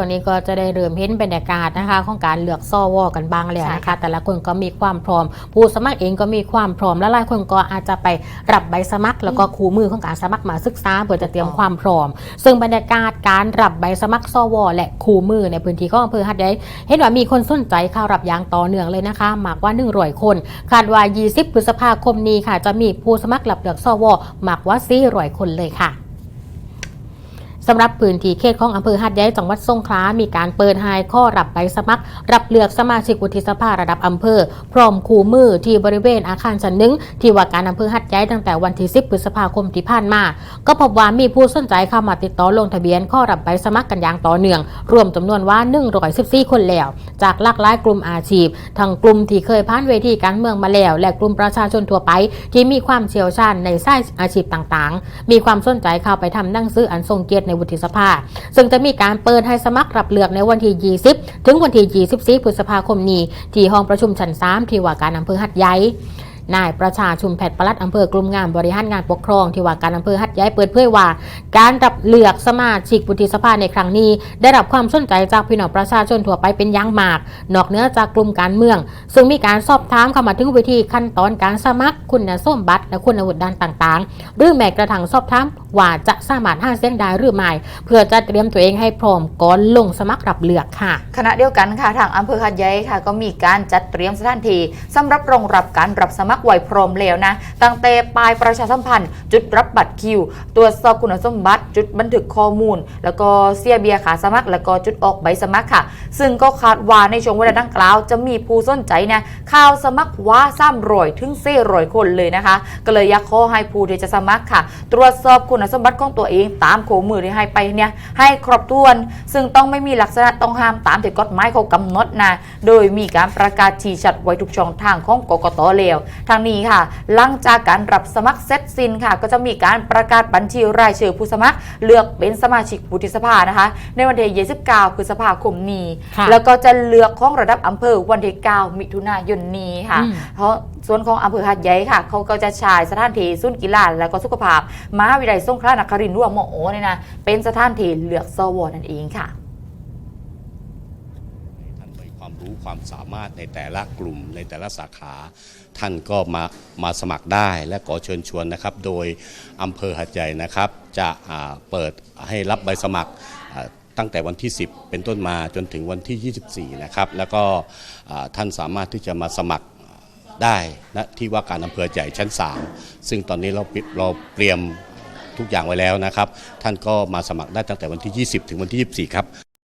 ช่วงนี้ก็จะได้เริ่มเห็นบรรยากาศนะคะ ของการเลือกซอวอกันบ้างแล้วใช่นะคะค่ะแต่ละคนก็มีความพร้อม ผู้สมัครเองก็มีความพร้อมและหลายคนก็อาจจะไปรับใบสมัคร แล้วก็คู่มือของการสมัครมาศึกษาเพื่อจะเตรียมความพร้อม ซึ่งบรรยากาศการรับใบสมัครซอวอและคู่มือในพื้นที่ของอำเภอหัดใหญ่เห็นว่ามีคนสนใจเข้ารับอย่างต่อเนื่องเลยนะคะมากกว่า100คน คาดว่า 20 พฤษภาคมนี้ค่ะ จะมีผู้สมัครรับเลือกซอวอมากกว่า400คนเลยค่ะ สำหรับพื้นที่เขตของอำเภอหัดใหญ่จังหวัดสงขลา มีการเปิดให้ข้อรับใบสมัคร รับเลือกสมาชิกวุฒิสภาระดับอำเภอ พร้อมคู่มือที่บริเวณอาคารชั้นหนึ่งที่ว่าการอำเภอหัดใหญ่ตั้งแต่วันที่ 10 พฤษภาคมที่ผ่านมา ก็พบว่ามีผู้สนใจเข้ามาติดต่อลงทะเบียนข้อรับใบสมัครกันอย่างต่อเนื่อง รวมจำนวนว่า 114 คนแล้ว จากหลากหลายกลุ่มอาชีพ ทั้งกลุ่มที่เคยผ่านเวทีการเมืองมาแล้ว และกลุ่มประชาชนทั่วไป ที่มีความเชี่ยวชาญในสายอาชีพต่างๆ มีความสนใจเข้าไปทำหนังสืออันทรงเกียรติในวุฒิสภา ซึ่งจะมีการเปิดให้สมัครรับเลือกในวันที่ 20 ถึงวันที่ 24 พฤษภาคมนี้ ที่ห้องประชุมชั้น 3 ที่ว่าการอำเภอหัดใหญ่นายประชาชุมแพทย์ปลัดอำเภอกลุ่มงานบริหารงานปกครองที่ว่าการอำเภอหัดใหญ่เปิดเผยว่า การรับเลือกสมาชิกวุฒิสภาในครั้งนี้ ได้รับความสนใจจากพี่น้องประชาชนทั่วไปเป็นอย่างมาก นอกเหนือจากกลุ่มการเมือง ซึ่งมีการสอบถามเข้ามาถึงวิธีขั้นตอนการสมัครคุณสมบัติและคุณวุฒิด้านต่างๆ หรือแม้กระทั่งสอบถามว่าจะสามารถหาเสียงได้หรือไม่เพื่อจะเตรียมตัวเองให้พร้อมก่อนลงสมัครรับเลือกค่ะขณะเดียวกันค่ะทางอำเภอหัดใหญ่ค่ะ ก็มีการจัดเตรียมสถานที่สำหรับรองรับการรับสมัครไหวพร้อมแล้วนะตั้งแต่ปลายประชาสัมพันธ์ จุดรับบัตรคิว ตรวจสอบคุณสมบัติ จุดบันทึกข้อมูล แล้วก็เสียเบียขาสมัคร แล้วก็จุดออกใบสมัครค่ะ ซึ่งก็คาดว่าในช่วงเวลาดังกล่าว จะมีผู้สนใจนะข่าวสมัครว่าซ้ำรอยถึงเซ่รอยคนเลยนะคะ ก็เลยอยากขอให้ผู้ที่จะสมัครค่ะ ตรวจสอบคุณสมบัติของตัวเองตามโขมือที่ให้ไปเนี่ยให้ครบถ้วน ซึ่งต้องไม่มีลักษณะต้องห้ามตามที่กฎหมายเขากำหนดนะโดยมีการประกาศชี้ชัดไว้ทุกช่องทางของกกตแล้วทางนี้ค่ะ หลังจากการรับสมัครเสร็จสิ้นค่ะ ก็จะมีการประกาศบัญชีรายชื่อผู้สมัคร เลือกเป็นสมาชิกวุฒิสภานะคะ ในวันที่29พฤษภาคมนี้ค่ะแล้วก็จะเลือกของระดับอำเภอวันที่9มิถุนายนนี้ค่ะอืมเพราะส่วนของอำเภอหาดใหญ่ค่ะเขาก็จะใช้สถานที่ศูนย์กีฬาและก็สุขภาพมหาวิทยาลัยสงขลานครินทร์ร่วมมโอเนี่ยนะเป็นสถานที่เลือกสวนั่นเองค่ะท่านมีความรู้ความสามารถในแต่ละกลุ่มในแต่ละสาขา ท่านก็มามาสมัครได้และขอเชิญชวนนะครับ โดยอำเภอหัดใหญ่นะครับ จะเปิดให้รับใบสมัครตั้งแต่วันที่ 10 เป็นต้นมาจนถึงวันที่ 24 นะครับ แล้วก็ท่านสามารถที่จะมาสมัคร ได้นะที่ว่าการอำเภอใหญ่ชั้น 3 ซึ่งตอนนี้เราเราเตรียมทุกอย่างไว้แล้วนะครับ ท่านก็มาสมัครได้ตั้งแต่วันที่ 20 ถึงวันที่ 24 ครับ